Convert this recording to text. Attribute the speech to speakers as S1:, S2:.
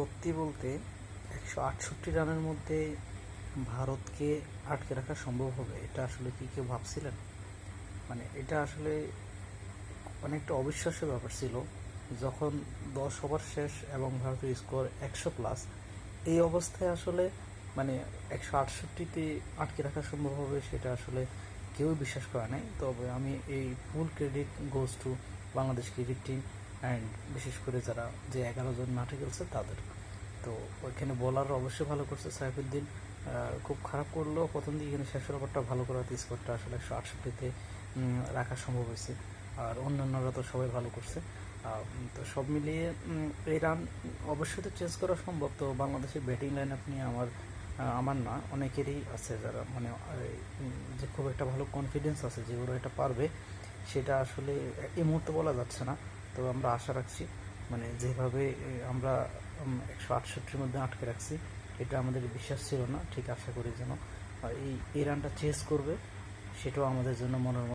S1: সত্যি বলতে একশো আটষট্টি রানের মধ্যে ভারতকে আটকে রাখা সম্ভব হবে, এটা আসলে কি কেউ ভাবছিলেন? মানে এটা আসলে অনেকটা অবিশ্বাস্য ব্যাপার ছিল, যখন দশ ওভার শেষ এবং ভারতের স্কোর একশো প্লাস, এই অবস্থায় আসলে মানে একশো আটষট্টিতে আটকে রাখা সম্ভব হবে সেটা আসলে কেউই বিশ্বাস করে নাই। তবে আমি এই full credit goes to Bangladesh cricket team and বিশেষ করে যারা যে এগারো জন মাঠে খেলছে তাদের। তো ওইখানে বলার অবশ্যই ভালো করছে, সাইফুদ্দিন খুব খারাপ করলেও প্রথম দিকে এখানে শেষ ওভারটা ভালো করাতে স্কোরটা আসলে একশো আটষট্টিতে রাখা সম্ভব হয়েছে। আর অন্যান্যরা তো সবাই ভালো করছে। তো সব মিলিয়ে এই রান অবশ্যই তো চেঞ্জ করা সম্ভব। তো বাংলাদেশের ব্যাটিং লাইন আপনি আমার আমার না, অনেকেরই আছে যারা মানে যে খুব একটা ভালো কনফিডেন্স আছে যে ওরা এটা পারবে, সেটা আসলে এই মুহূর্তে বলা যাচ্ছে না। তো আমরা আশা রাখছি মানে যেভাবে আমরা একশো আটষট্টির মধ্যে আটকে রাখছি, এটা আমাদের বিশ্বাস ছিল না, ঠিক আশা করি যেন এই এই রানটা চেস করবে, সেটাও আমাদের জন্য মনের